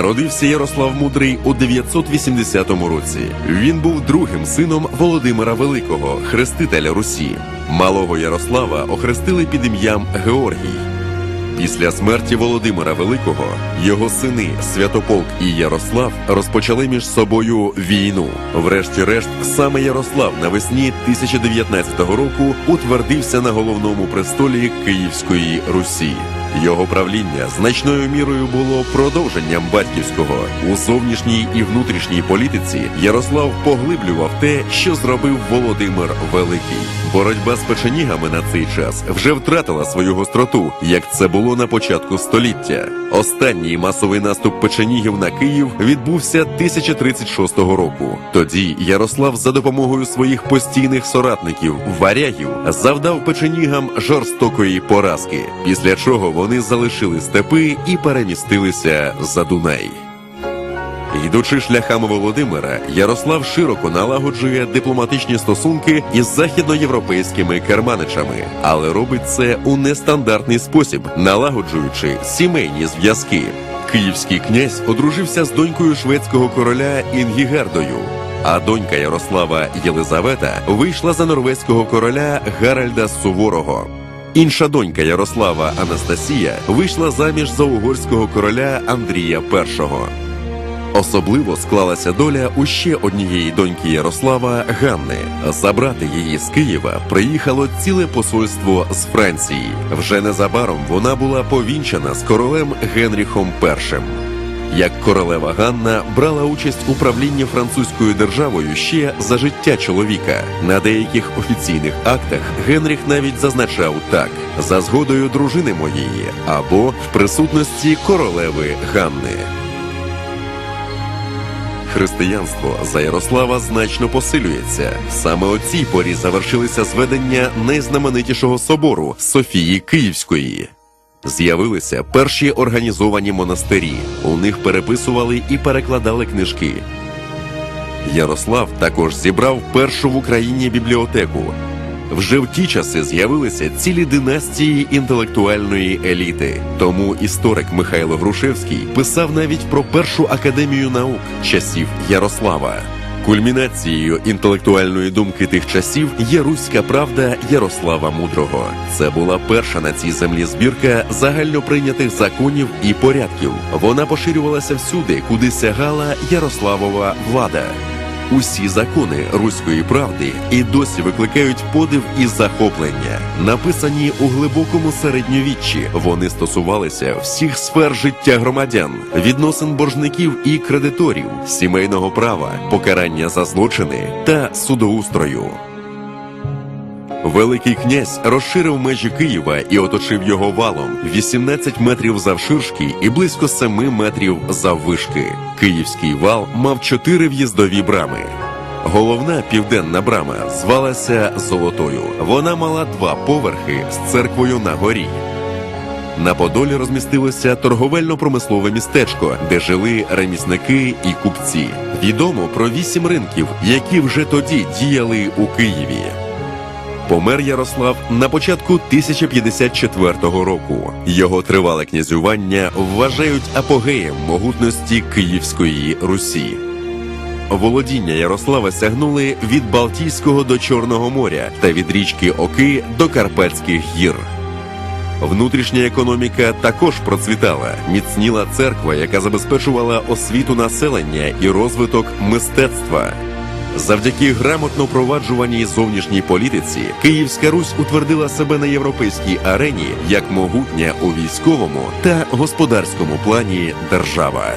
Народився Ярослав Мудрий у 980 році. Він був другим сином Володимира Великого, хрестителя Русі. Малого Ярослава охрестили під ім'ям Георгій. Після смерті Володимира Великого його сини Святополк і Ярослав розпочали між собою війну. Врешті-решт, саме Ярослав навесні 1019 року утвердився на головному престолі Київської Русі. Його правління значною мірою було продовженням батьківського у зовнішній і внутрішній політиці. Ярослав поглиблював те, що зробив Володимир Великий. Боротьба з печенігами на цей час вже втратила свою гостроту, як це було на початку століття. Останній масовий наступ печенігів на Київ відбувся 1036 року. Тоді Ярослав за допомогою своїх постійних соратників варягів завдав печенігам жорстокої поразки, після чого вони залишили степи і перемістилися за Дунай. Йдучи шляхами Володимира, Ярослав широко налагоджує дипломатичні стосунки із західноєвропейськими керманичами, але робить це у нестандартний спосіб, налагоджуючи сімейні зв'язки. Київський князь одружився з донькою шведського короля Інгігердою. А донька Ярослава Єлизавета вийшла за норвезького короля Гаральда Суворого. Інша донька Ярослава Анастасія вийшла заміж за угорського короля Андрія І. Особливо склалася доля у ще однієї доньки Ярослава Ганни. Забрати її з Києва приїхало ціле посольство з Франції. Вже незабаром вона була повінчана з королем Генріхом І. Як королева Ганна брала участь у правлінні французькою державою ще за життя чоловіка. На деяких офіційних актах Генріх навіть зазначав так: за згодою дружини моєї або в присутності королеви Ганни. Християнство за Ярослава значно посилюється. Саме о цій порі завершилися зведення найзнаменитішого собору Софії Київської. З'явилися перші організовані монастирі. У них переписували і перекладали книжки. Ярослав також зібрав першу в Україні бібліотеку. Вже в ті часи з'явилися цілі династії інтелектуальної еліти. Тому історик Михайло Грушевський писав навіть про першу академію наук часів Ярослава. Кульмінацією інтелектуальної думки тих часів є руська правда Ярослава Мудрого. Це була перша на цій землі збірка загальноприйнятих законів і порядків. Вона поширювалася всюди, куди сягала Ярославова влада. Усі закони руської правди і досі викликають подив і захоплення. Написані у глибокому середньовіччі, вони стосувалися всіх сфер життя громадян, відносин боржників і кредиторів, сімейного права, покарання за злочини та судоустрою. Великий князь розширив межі Києва і оточив його валом 18 метрів завширшки і близько 7 метрів заввишки. Київський вал мав чотири в'їздові брами. Головна південна брама звалася Золотою. Вона мала два поверхи з церквою на горі. На Подолі розмістилося торговельно-промислове містечко, де жили ремісники і купці. Відомо про вісім ринків, які вже тоді діяли у Києві. Помер Ярослав на початку 1054 року. Його тривале князювання вважають апогеєм могутності Київської Русі. Володіння Ярослава сягнули від Балтійського до Чорного моря та від річки Оки до Карпатських гір. Внутрішня економіка також процвітала. Міцніла церква, яка забезпечувала освіту населення і розвиток мистецтва. Завдяки грамотно проваджуваній зовнішній політиці Київська Русь утвердила себе на європейській арені як могутня у військовому та господарському плані держава.